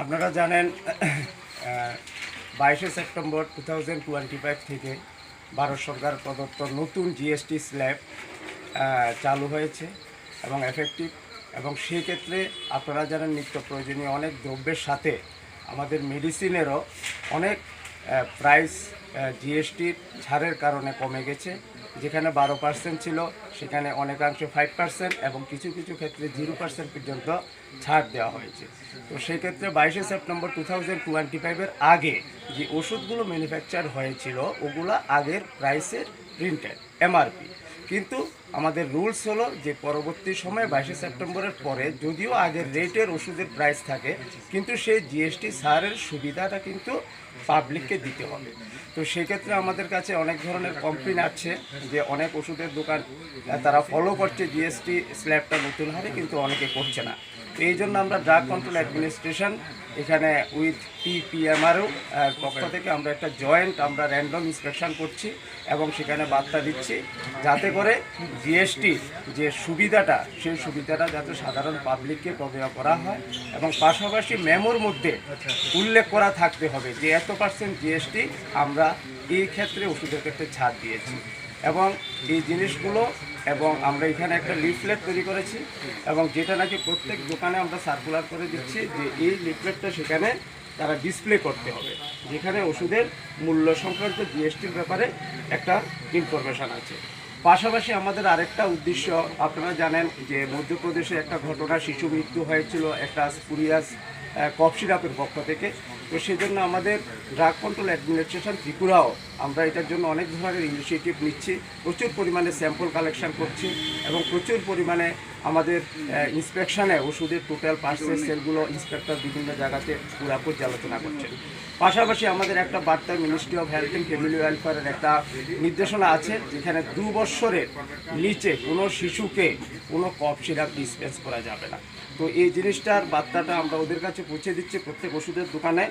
আপনারা জানেন, বাইশে September two thousand twenty five থেকে ভারত সরকার প্রদত্ত নতুন জিএসটি স্ল্যাব চালু হয়েছে এবং এফেক্টিভ এবং সেক্ষেত্রে আপনারা জানেন, নিত্য প্রয়োজনীয় অনেক দ্রব্যের সাথে আমাদের মেডিসিনেরও অনেক প্রাইস জিএসটির ছাড়ের কারণে কমে গেছে। যেখানে বারো পার্সেন্ট ছিল, সেখানে অনেকাংশে ফাইভ পার্সেন্ট এবং কিছু কিছু ক্ষেত্রে জিরো পার্সেন্ট পর্যন্ত ছাড় দেওয়া হয়েছে। তো সেক্ষেত্রে বাইশে সেপ্টেম্বর টু থাউজেন্ড টোয়েন্টি ফাইভের আগে যে ওষুধগুলো ম্যানুফ্যাকচার হয়েছিল, ওগুলো আগের প্রাইসের প্রিন্টেড এমআরপি কিন্তু আমাদের রুলস হলো যে পরবর্তী সময়ে বাইশে সেপ্টেম্বরের পরে যদিও আগের রেটের ওষুধের প্রাইস থাকে, কিন্তু সেই জিএসটি সারের সুবিধাটা কিন্তু পাবলিককে দিতে হবে। তো সেক্ষেত্রে আমাদের কাছে অনেক ধরনের কমপ্লেন আছে যে অনেক ওষুধের দোকান তারা ফলো করছে জিএসটি স্ল্যাবটা নতুন হারে, কিন্তু অনেকে করছে না। তো এই জন্য আমরা ড্রাগ কন্ট্রোল অ্যাডমিনিস্ট্রেশন এখানে উইথ পিপিএমআরও পক্ষ থেকে আমরা একটা জয়েন্ট আমরা র্যান্ডম ইন্সপেকশন করছি এবং সেখানে বার্তা দিচ্ছি, যাতে করে জিএসটি যে সুবিধাটা, সেই সুবিধাটা যাতে সাধারণ পাবলিককে প্রদেয় করা হয় এবং পাশাপাশি মেমোর মধ্যে উল্লেখ করা থাকতে হবে যে এত পার্সেন্ট জিএসটি আমরা এই ক্ষেত্রে ওষুধের ক্ষেত্রে ছাড় দিয়েছি। এবং এই জিনিসগুলো এবং আমরা এখানে একটা লিফলেট তৈরি করেছি এবং যেটা নাকি প্রত্যেক দোকানে আমরা সার্কুলার করে দিচ্ছি যে এই লিফলেটটা সেখানে তারা ডিসপ্লে করতে হবে। যেখানে ওষুধের মূল্য সংক্রান্ত জিএসটির ব্যাপারে একটা ইনফরমেশান আছে। পাশাপাশি আমাদের আরেকটা উদ্দেশ্য, আপনারা জানেন যে মধ্যপ্রদেশে একটা ঘটনা, শিশু মৃত্যু হয়েছিল একটা স্পুরিয়াস কফ সিরাপের পক্ষ থেকে। তো সেই জন্য আমাদের ড্রাগ কন্ট্রোল অ্যাডমিনিস্ট্রেশন ত্রিপুরাও, আমরা এটার জন্য অনেক ধরনের ইনিশিয়েটিভ নিচ্ছি। প্রচুর পরিমাণে স্যাম্পল কালেকশন করছি এবং প্রচুর পরিমাণে আমাদের ইন্সপেকশনে ওষুধের টোটাল পার্সেল সেলগুলো ইন্সপেক্টর বিভিন্ন জায়গাতে পুরা পর্যালোচনা করছেন। পাশাপাশি আমাদের একটা বার্তা ministry of health and family ওয়েলফেয়ারের একটা নির্দেশনা আছে, যেখানে দু বৎসরের নিচে কোনো শিশুকে কোনো কফ সিরাপ ডিসপেন্স করা যাবে না। তো এই জিনিসটার বার্তাটা আমরা ওদের কাছে পৌঁছে দিচ্ছি প্রত্যেক ওষুধের দোকানে।